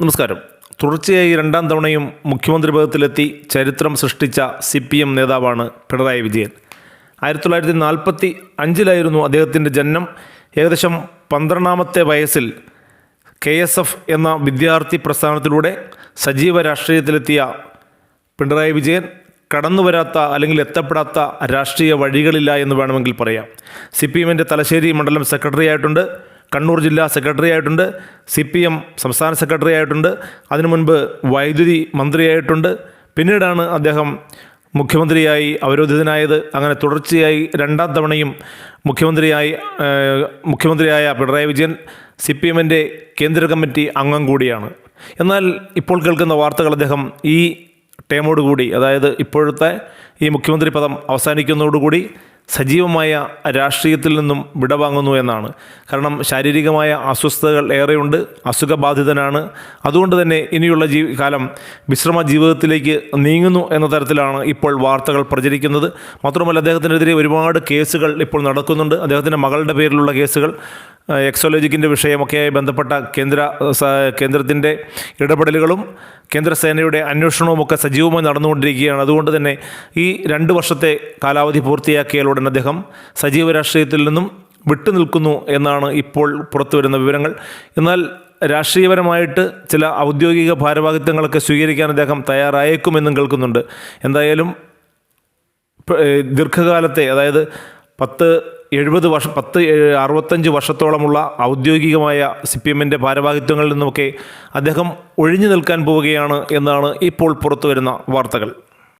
നമസ്കാരം. തുടർച്ചയായി രണ്ടാം തവണയും മുഖ്യമന്ത്രി പദത്തിലെത്തി ചരിത്രം സൃഷ്ടിച്ച സി പി എം നേതാവാണ് പിണറായി വിജയൻ. ആയിരത്തി തൊള്ളായിരത്തി നാൽപ്പത്തി അഞ്ചിലായിരുന്നു അദ്ദേഹത്തിന്റെ ജനനം. ഏകദേശം പന്ത്രണ്ടാമത്തെ വയസ്സിൽ കെ എസ് എഫ് എന്ന വിദ്യാർത്ഥി പ്രസ്ഥാനത്തിലൂടെ സജീവ രാഷ്ട്രീയത്തിലെത്തിയ പിണറായി വിജയൻ കടന്നു വരാത്ത അല്ലെങ്കിൽ എത്തപ്പെടാത്ത രാഷ്ട്രീയ വഴികളില്ല എന്ന് വേണമെങ്കിൽ പറയാം. സി പി എമ്മിന്റെ തലശ്ശേരി മണ്ഡലം സെക്രട്ടറി ആയിട്ടുണ്ട് കണ്ണൂർ ജില്ലാ സെക്രട്ടറി ആയിട്ടുണ്ട് സി പി എം സംസ്ഥാന സെക്രട്ടറി ആയിട്ടുണ്ട് അതിനു മുൻപ് വൈദ്യുതി മന്ത്രിയായിട്ടുണ്ട്. പിന്നീടാണ് അദ്ദേഹം മുഖ്യമന്ത്രിയായി അവരോധിതനായത്. അങ്ങനെ തുടർച്ചയായി രണ്ടാം തവണയും മുഖ്യമന്ത്രിയായി മുഖ്യമന്ത്രിയായ പിണറായി വിജയൻ സി പി എമ്മിന്റെ കേന്ദ്ര കമ്മിറ്റി അംഗം കൂടിയാണ്. എന്നാൽ ഇപ്പോൾ കേൾക്കുന്ന വാർത്തകൾ അദ്ദേഹം ഈ ടേമോടുകൂടി അതായത് ഇപ്പോഴത്തെ ഈ മുഖ്യമന്ത്രി പദം അവസാനിക്കുന്നതോടുകൂടി സജീവമായ രാഷ്ട്രീയത്തിൽ നിന്നും വിടവാങ്ങുന്നു എന്നാണ്. കാരണം ശാരീരികമായ അസ്വസ്ഥതകൾ ഏറെയുണ്ട് അസുഖബാധിതനാണ്. അതുകൊണ്ട് തന്നെ ഇനിയുള്ള ജീ കാലം വിശ്രമ ജീവിതത്തിലേക്ക് നീങ്ങുന്നു എന്ന തരത്തിലാണ് ഇപ്പോൾ വാർത്തകൾ പ്രചരിക്കുന്നത്. മാത്രമല്ല അദ്ദേഹത്തിനെതിരെ ഒരുപാട് കേസുകൾ ഇപ്പോൾ നടക്കുന്നുണ്ട്. അദ്ദേഹത്തിന്റെ മകളുടെ പേരിലുള്ള കേസുകൾ എക്സോളജിക്കിന്റെ വിഷയമൊക്കെയായി ബന്ധപ്പെട്ട കേന്ദ്ര കേന്ദ്രത്തിന്റെ ഇടപെടലുകളും കേന്ദ്രസേനയുടെ അന്വേഷണവും ഒക്കെ സജീവമായി നടന്നുകൊണ്ടിരിക്കുകയാണ്. അതുകൊണ്ട് തന്നെ ഈ രണ്ട് വർഷത്തെ കാലാവധി പൂർത്തിയാക്കിയാലുടൻ അദ്ദേഹം സജീവ രാഷ്ട്രീയത്തിൽ നിന്നും വിട്ടുനിൽക്കുന്നു എന്നാണ് ഇപ്പോൾ പുറത്തു വരുന്ന വിവരങ്ങൾ. എന്നാൽ രാഷ്ട്രീയപരമായിട്ട് ചില ഔദ്യോഗിക ഭാരവാഹിത്വങ്ങളൊക്കെ സ്വീകരിക്കാൻ അദ്ദേഹം തയ്യാറായേക്കുമെന്നും കേൾക്കുന്നുണ്ട്. എന്തായാലും ദീർഘകാലത്തെ അതായത് പത്ത് എഴുപത് വർഷം പത്ത് അറുപത്തഞ്ച് വർഷത്തോളമുള്ള ഔദ്യോഗികമായ സി പി എമ്മിന്റെ ഭാരവാഹിത്വങ്ങളിൽ നിന്നുമൊക്കെ അദ്ദേഹം ഒഴിഞ്ഞു നിൽക്കാൻ പോവുകയാണ് എന്നാണ് ഇപ്പോൾ പുറത്തു വരുന്ന വാർത്തകൾ.